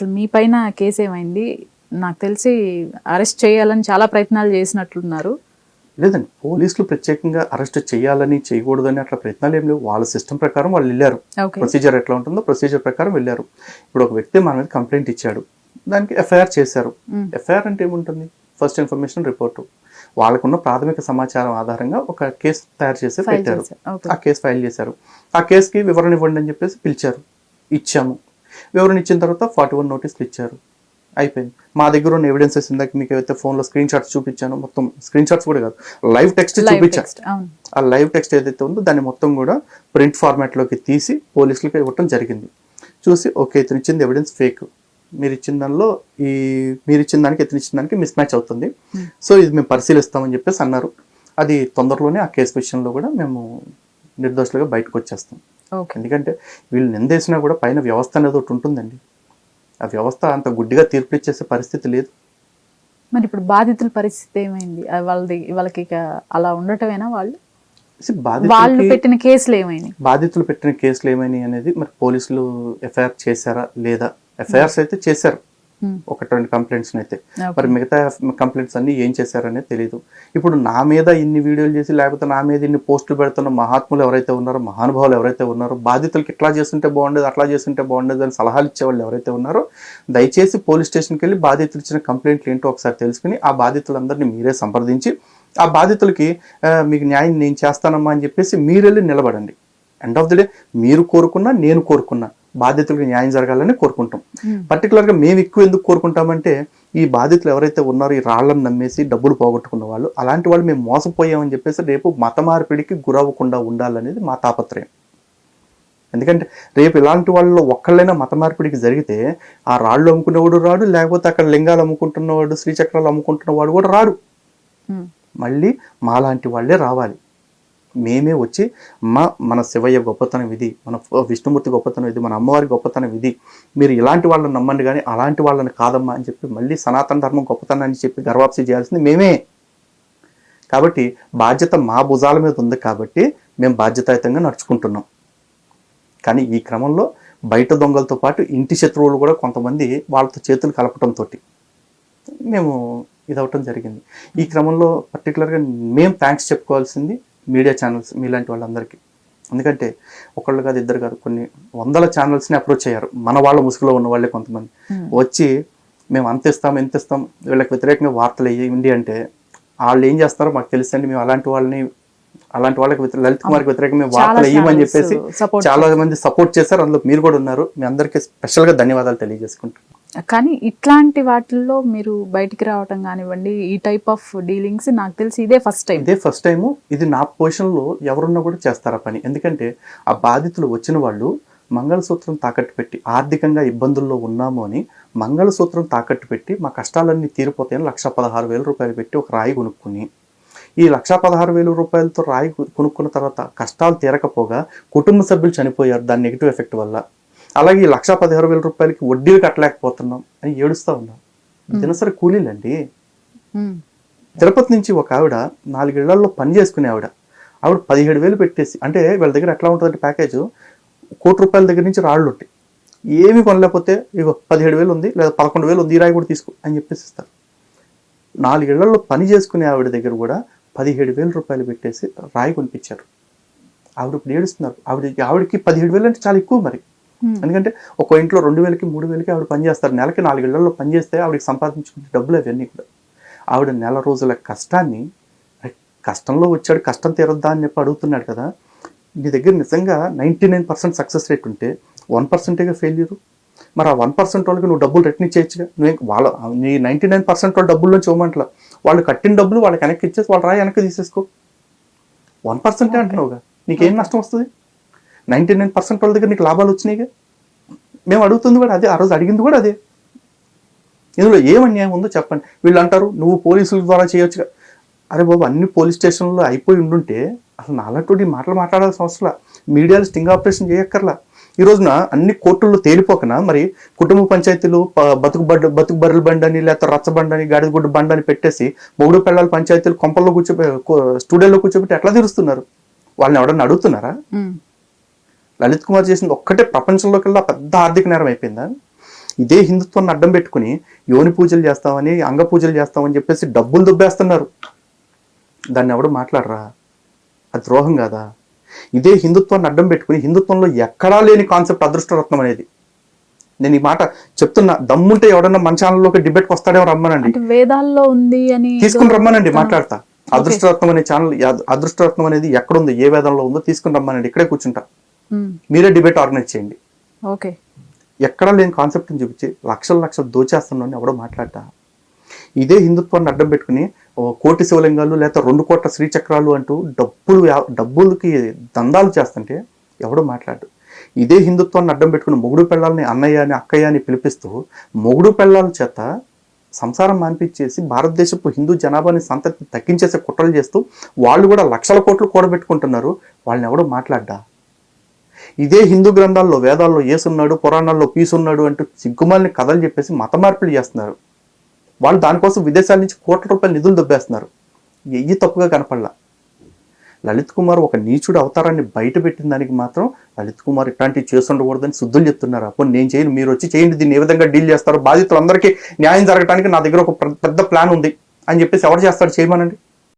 అసలు మీ పైన కేసు ఏమైంది? నాకు తెలిసి అరెస్ట్ చేయాలని చాలా ప్రయత్నాలు చేసినట్లున్నారు. లేదండి పోలీసులు ప్రత్యేకంగా అరెస్ట్ చేయాలని చేయకూడదని అట్లా ప్రయత్నాలు ఏం లేవు. వాళ్ళ సిస్టమ్ ప్రకారం వాళ్ళు వెళ్ళారు. ప్రొసీజర్ ఎట్లా ఉంటుందో ప్రొసీజర్ ప్రకారం వెళ్ళారు. ఇప్పుడు ఒక వ్యక్తి మన మీద కంప్లైంట్ ఇచ్చాడు. దానికి ఎఫ్ఐఆర్ చేశారు. ఎఫ్ఐఆర్ అంటే ఏముంటుంది? First information report. వాళ్ళకున్న ప్రాథమిక సమాచారం ఆధారంగా ఒక కేసు తయారు చేసి పెట్టారు. ఆ కేసు ఫైల్ చేశారు. ఆ కేసుకి వివరణ ఇవ్వండి అని చెప్పేసి పిలిచారు. ఇచ్చాము. వివరణ ఇచ్చిన తర్వాత ఫార్టీ వన్ నోటీసులు ఇచ్చారు. అయిపోయింది. మా దగ్గర ఉన్న ఎవిడెన్సెస్ ఇందాక మీకు ఏవైతే ఫోన్లో స్క్రీన్ షాట్స్ చూపించాను మొత్తం స్క్రీన్ షాట్స్ కూడా కాదు లైవ్ టెక్స్ట్ చూపించాను ఆ లైవ్ టెక్స్ట్ ఏదైతే ఉందో దాన్ని మొత్తం కూడా ప్రింట్ ఫార్మాట్లోకి తీసి పోలీసులకి ఇవ్వటం జరిగింది. చూసి ఓకే ఇతను ఇచ్చింది ఎవిడెన్స్ ఫేక్ మీరు ఇచ్చిన దానిలో ఈ మీరు ఇచ్చిన దానికి ఇతను ఇచ్చిన దానికి మిస్ మ్యాచ్ అవుతుంది సో ఇది మేము పరిశీలిస్తామని చెప్పేసి అన్నారు. అది తొందరలోనే ఆ కేసు విషయంలో కూడా మేము నిర్దోషులుగా బయటకు వచ్చేస్తాం. ఎందుకంటే వీళ్ళు నిందేసినా కూడా పైన వ్యవస్థ అనేది ఒకటి ఉంటుందండి. ఆ వ్యవస్థ అంత గుడ్డిగా తీర్పు ఇచ్చేసే పరిస్థితి లేదు. మరి ఇప్పుడు బాధితుల పరిస్థితి ఏమైంది? వాళ్ళది వాళ్ళకి అలా ఉండటమేనా వాళ్ళు? వాళ్ళు పెట్టిన కేసులు ఏమైనాయి? బాధితులు పెట్టిన కేసులు ఏమైనాయి అనేది మరి పోలీసులు ఎఫ్ఐఆర్ చేశారా లేదా? ఎఫ్ఐఆర్స్ అయితే చేశారు. Hmm. ఒకటి రెండు కంప్లైంట్స్ అయితే. మరి మిగతా కంప్లైంట్స్ అన్ని ఏం చేశారనేది తెలియదు ఇప్పుడు నా మీద ఇన్ని వీడియోలు చేసి లేకపోతే నా మీద ఇన్ని పోస్టులు పెడుతున్న మహాత్ములు ఎవరైతే ఉన్నారో మహానుభావులు ఎవరైతే ఉన్నారో బాధితులకి ఇట్లా చేస్తుంటే బాగుండేది అట్లా చేస్తుంటే బాగుండేది అని సలహాలు ఇచ్చేవాళ్ళు ఎవరైతే ఉన్నారో దయచేసి పోలీస్ స్టేషన్కి వెళ్ళి బాధితులు ఇచ్చిన కంప్లైంట్లు ఏంటో ఒకసారి తెలుసుకుని ఆ బాధితులందరినీ మీరే సంప్రదించి ఆ బాధితులకి మీకు న్యాయం నేను చేస్తానమ్మా అని చెప్పేసి మీరు వెళ్ళి నిలబడండి ఎండ్ ఆఫ్ ది డే మీరు కోరుకున్నా నేను కోరుకున్నా బాధితులకు న్యాయం జరగాలని కోరుకుంటాం Hmm. పర్టికులర్గా మేము ఎక్కువ ఎందుకు కోరుకుంటామంటే ఈ బాధితులు ఎవరైతే ఉన్నారో ఈ రాళ్ళను నమ్మేసి డబ్బులు పోగొట్టుకున్న వాళ్ళు అలాంటి వాళ్ళు మేము మోసపోయామని చెప్పేసి రేపు మత మార్పిడికి గురవ్వకుండా ఉండాలనేది మా తాపత్రయం ఎందుకంటే రేపు ఇలాంటి వాళ్ళు ఒక్కళ్ళైనా మత మార్పిడికి జరిగితే ఆ రాళ్ళు అమ్ముకునేవాడు రాడు లేకపోతే అక్కడ లింగాలు అమ్ముకుంటున్నవాడు శ్రీచక్రాలు అమ్ముకుంటున్నవాడు కూడా రాడు Hmm. మళ్ళీ మాలాంటి వాళ్ళే రావాలి మేమే వచ్చి మా మన శివయ్య గొప్పతనం ఇది మన విష్ణుమూర్తి గొప్పతనం ఇది మన అమ్మవారి గొప్పతనం ఇది. మీరు ఇలాంటి వాళ్ళని నమ్మండి కానీ అలాంటి వాళ్ళని కాదమ్మా అని చెప్పి మళ్ళీ సనాతన ధర్మం గొప్పతనం అని చెప్పి గర్వాప్సి చేయాల్సింది మేమే. కాబట్టి బాధ్యత మా భుజాల మీద ఉంది కాబట్టి మేము బాధ్యతాయుతంగా నడుచుకుంటున్నాం. కానీ ఈ క్రమంలో బయట దొంగలతో పాటు ఇంటి శత్రువులు కూడా కొంతమంది వాళ్ళతో చేతులు కలపడంతో మేము ఇదవటం జరిగింది. ఈ క్రమంలో పర్టికులర్గా మేము థ్యాంక్స్ చెప్పుకోవాల్సింది మీడియా ఛానల్స్ మీలాంటి వాళ్ళందరికీ. ఎందుకంటే ఒకళ్ళు కాదు ఇద్దరు కాదు కొన్ని వందల ఛానల్స్ని అప్రోచ్ అయ్యారు. మన వాళ్ళ ముసుగులో ఉన్న వాళ్ళే కొంతమంది. Hmm. వచ్చి మేము అంత ఇస్తాం ఎంత ఇస్తాం వీళ్ళకి వ్యతిరేకంగా వార్తలు వేయండి అంటే వాళ్ళు ఏం చేస్తారో మాకు తెలుసండి. మేము అలాంటి వాళ్ళని అలాంటి వాళ్ళకి లలిత్ కుమార్కి వ్యతిరేకంగా మేము వార్తలు వేయమని channels చెప్పేసి చాలా మంది సపోర్ట్ చేశారు. అందులో మీరు కూడా ఉన్నారు. మీ అందరికీ స్పెషల్గా ధన్యవాదాలు తెలియజేసుకుంటున్నాను. కానీ ఇట్లాంటి వాటిల్లో మీరు బయటికి రావటం కానివ్వండి ఈ టైప్ ఆఫ్ డీలింగ్స్ నాకు తెలిసి ఇదే ఫస్ట్ టైం ఇదే ఫస్ట్ టైము ఇది నా పొజిషన్లో ఎవరున్నా కూడా చేస్తారా పని? ఎందుకంటే ఆ బాధితులు వచ్చిన వాళ్ళు మంగళసూత్రం తాకట్టు పెట్టి ఆర్థికంగా ఇబ్బందుల్లో ఉన్నాము అని మంగళసూత్రం తాకట్టు పెట్టి మా కష్టాలన్నీ తీరిపోతాయని లక్ష పదహారు వేల రూపాయలు పెట్టి ఒక రాయి కొనుక్కుని ఈ లక్ష పదహారు వేల రూపాయలతో రాయి కొనుక్కున్న తర్వాత కష్టాలు తీరకపోగా కుటుంబ సభ్యులు చనిపోయారు. దాని నెగిటివ్ ఎఫెక్ట్ వల్ల అలాగే ఈ లక్ష పదహారు వేల రూపాయలకి వడ్డీలు కట్టలేకపోతున్నాం అని ఏడుస్తూ ఉన్నాం. దినసరి కూలీలండి. తిరుపతి నుంచి ఒక ఆవిడ నాలుగేళ్ళలో పని చేసుకునే ఆవిడ. ఆవిడ పదిహేడు వేలు పెట్టేసి అంటే వీళ్ళ దగ్గర ఎట్లా ఉంటుందంటే ప్యాకేజ్? కోటి రూపాయల దగ్గర నుంచి రాళ్ళు ఉంటాయి ఏమి కొనలేకపోతే ఇగో పదిహేడు వేలు ఉంది లేదా పదకొండు వేలు ఉంది ఈ రాయి కూడా తీసుకో అని చెప్పేసి ఇస్తారు. నాలుగేళ్ళలో పని చేసుకునే ఆవిడ దగ్గర కూడా పదిహేడు వేల రూపాయలు పెట్టేసి రాయి కొనిపించారు. ఆవిడ ఇప్పుడు ఏడుస్తున్నారు. ఆవిడ ఆవిడకి పదిహేడు వేలు అంటే చాలా ఎక్కువ మరి. ఎందుకంటే ఒక ఇంట్లో రెండు వేలకి మూడు వేలకి ఆవిడ పని చేస్తారు. నెలకి నాలుగేళ్ళలో పని చేస్తే ఆవిడకి సంపాదించుకునే డబ్బులు అవన్నీ కూడా. ఆవిడ నెల రోజుల కష్టాన్ని "అరే, కష్టంలో వచ్చాడు కష్టం తీరద్దా అని చెప్పి అడుగుతున్నాడు కదా. నీ దగ్గర నిజంగా ninety nine percent success rate ఉంటే వన్ పర్సెంటేగా ఫెయిల్యూరు మరి ఆ వన్ పర్సెంట్ వాళ్ళకి నువ్వు డబ్బులు రిటర్న్ ఇచ్చేయచ్చుగా? నువ్వు వాళ్ళ నీ నైంటీ నైన్ పర్సెంట్ వాళ్ళ డబ్బుల్లో చూడమంటలా వాళ్ళు కట్టిన డబ్బులు వాళ్ళకి వెనక్కి ఇచ్చేసి వాళ్ళు రాయి వెనక్కి తీసేసుకో. వన్ పర్సెంటే అంటున్నావుగా. నీకేం నష్టం వస్తుంది? నైంటీ నైన్ పర్సెంట్ వాళ్ళ దగ్గర నీకు లాభాలు వచ్చినాయిగా? మేము అడుగుతుంది కూడా అదే ఆ రోజు అడిగింది కూడా అదే. ఇందులో ఏం అన్యాయం ఉందో చెప్పండి. వీళ్ళు అంటారు నువ్వు పోలీసుల ద్వారా చేయొచ్చుగా. అరే బాబు అన్ని పోలీస్ స్టేషన్లో అయిపోయి ఉండుంటే అసలు నాలంటి మాటలు మాట్లాడాల్సిన అవసరం మీడియాలు మీడియాలో స్టింగ్ ఆపరేషన్ చేయక్కర్లా. ఈ రోజున అన్ని కోర్టుల్లో తేలిపోకనా? మరి కుటుంబ పంచాయతీలు బతుకు బడ్ బతుకు బర్రెల బండి అని లేకపోతే రచ్చబండి అని గాడిదగుడ్డ బండి అని పెట్టేసి మొగుడు పిల్లల పంచాయతీలు కొంపల్లో కూర్చోబె స్టూడియోలో కూర్చోబెట్టి ఎట్లా తీరుస్తున్నారు? వాళ్ళని ఎవడన్నా అడుగుతున్నారా? లలిత్ కుమార్ చేసింది ఒక్కటే ప్రపంచంలోకెల్లా పెద్ద ఆర్థిక నేరం అయిపోయిందా? ఇదే హిందుత్వాన్ని అడ్డం పెట్టుకుని యోని పూజలు చేస్తామని అంగ పూజలు చేస్తామని చెప్పేసి డబ్బులు దుబ్బేస్తున్నారు. దాన్ని ఎవడు మాట్లాడరా? అది ద్రోహం కాదా? ఇదే హిందుత్వాన్ని అడ్డం పెట్టుకుని హిందుత్వంలో ఎక్కడా లేని కాన్సెప్ట్ అదృష్టరత్నం అనేది. నేను ఈ మాట చెప్తున్నా దమ్ముంటే ఎవడన్నా మన ఛానల్లోకి డిబేట్కి వస్తాడేమో రమ్మనండి. వేదాల్లో ఉంది అని తీసుకుని రమ్మనండి మాట్లాడతా. అదృష్టరత్నం అనే ఛానల్ అదృష్టరత్నం అనేది ఎక్కడ ఉంది ఏ వేదంలో ఉందో తీసుకుని రమ్మనండి. ఇక్కడే కూర్చుంటా. మీరే డిబేట్ ఆర్గనైజ్ చేయండి. ఓకే ఎక్కడా లేని కాన్సెప్ట్ని చూపించి లక్షల లక్షలు దోచేస్తున్నాను ఎవడో మాట్లాడతా. ఇదే హిందుత్వాన్ని అడ్డం పెట్టుకుని కోటి శివలింగాలు లేకపోతే రెండు కోట్ల శ్రీచక్రాలు అంటూ డబ్బులు డబ్బులకి దందాలు చేస్తుంటే ఎవడో మాట్లాడు. ఇదే హిందుత్వాన్ని అడ్డం పెట్టుకుని మొగుడు పెళ్ళాలని అన్నయ్య అని అక్కయ్య అని పిలిపిస్తూ మొగుడు పెళ్ళాల చేత సంసారం మాన్పించేసి భారతదేశపు హిందూ జనాభాని సంతతి తగ్గించేసే కుట్రలు చేస్తూ వాళ్ళు కూడా లక్షల కోట్లు కూడబెట్టుకుంటున్నారు. వాళ్ళని ఎవడో మాట్లాడ్డా? ఇదే హిందూ గ్రంథాల్లో వేదాల్లో ఏసున్నాడు పురాణాల్లో పీసున్నాడు అంటూ సిగ్గుమాలిని కథలు చెప్పేసి మత మార్పులు చేస్తున్నారు. వాళ్ళు దానికోసం విదేశాల నుంచి కోట్ల రూపాయల నిధులు దొబ్బేస్తున్నారు. ఎయ్యి తప్పుగా కనపడలా. లలిత్ కుమార్ ఒక నీచుడు అవతారాన్ని బయట పెట్టిన దానికి మాత్రం లలిత్ కుమార్ ఇట్లాంటివి చేస్తుండకూడదని శుద్ధులు చెప్తున్నారు. అప్పుడు నేను చేయను మీరు వచ్చి చేయండి దీన్ని ఏ విధంగా డీల్ చేస్తారు? బాధితులందరికీ న్యాయం జరగడానికి నా దగ్గర ఒక పెద్ద ప్లాన్ ఉంది అని చెప్పేసి ఎవరు చేస్తారు చేయమనండి